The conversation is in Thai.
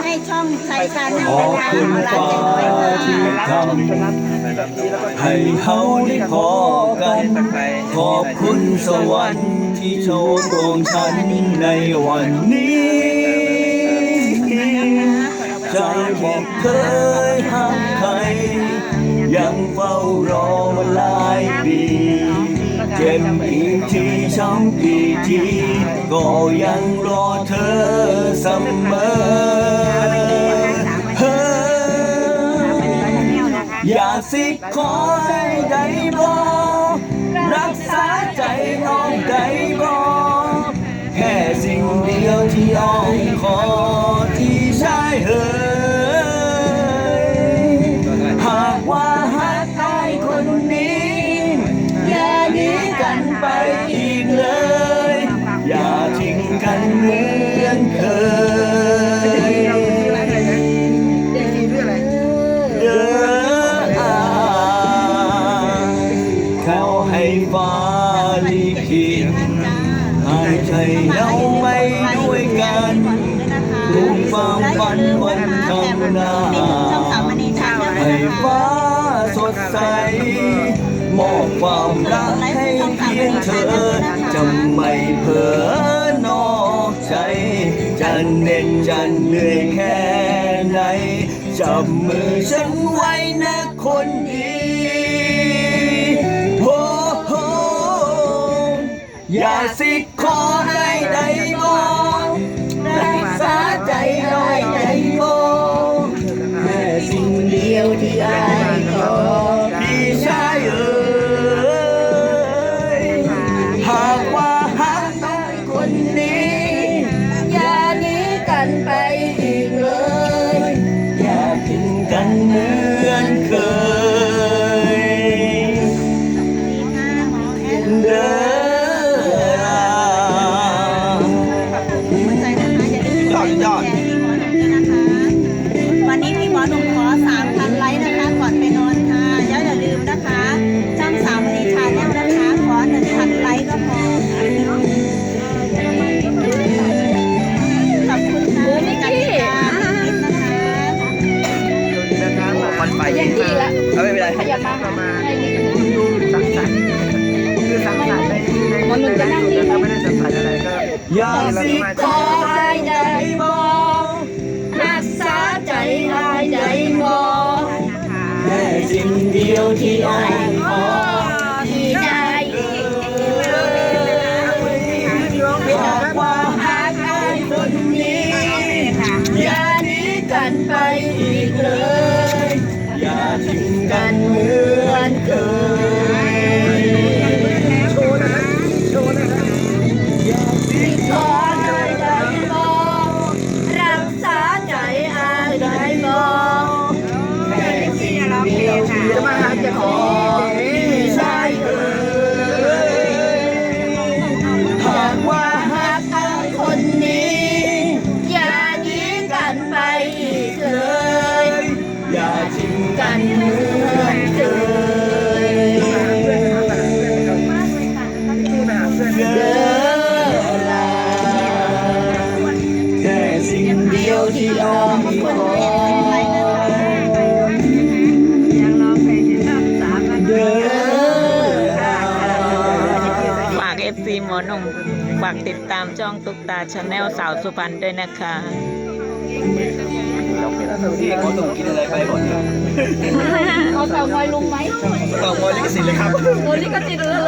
ให้ช่องใช้การแนขวอบทางคุณร้านฟ้าเจ๊ด้วที่ค่ะทำให้เฮาได้พอกัน ขอบคุณสวรรค์ที่โชว์ดวงฉันในวันนี้ใจที่เคยห้ามใคร ยังเฝ้ารอมาหลายปี เจ็บอีกทีช้ำอีกทีก็ยังรอเธอเสมอเฮ้ยอย่าสิคอยได้บอก ขิตให้ใจเราไปด้วยกันทุกความฝันวันข้างหน้าช่องสามมณีชาให้ฟ้าสดใสมอบความรักให้เพียงเธอจะไม่เผลอนอกใจ จะเหน็ดจะเหนื่อยแค่ไหนจับมือฉันไว้นะคนดี อย่าสิขอให้ได้บอกรักษาใจให้ได้บอกแค่สิ่งเดียวที่อายขอพี่ชายเอ๋ยหากว่าหักต้องคนนี้ ขยับมาให้นิดนึงสังสรรค์คือสังสรรค์ในในมันหนึ่งจะนั่งดีไหมก็ไม่ได้สังสรรค์อะไรก็อย่าสิขอให้ได้บอกรักษาใจได้ใจบอกแค่สิ่งเดียวที่อ้ายขอที่ได้หากว่าหากใครคนนี้อย่าหนีกันไปอีกเลยอย่าทิ้ง กันเหมือนเคย อ้อมคอยเดินลาฝาก FC หมอหนุ่มฝากติดตามช่องตุ๊กตาชาแนลสาวสุพรรณด้วยนะคะที่เขาต้องกินอะไรไปหมดเอาเต่างอยลุงไหม ต่อมอลิขสิทธิ์เลยครับ โอ้นี่ก็ติดเลย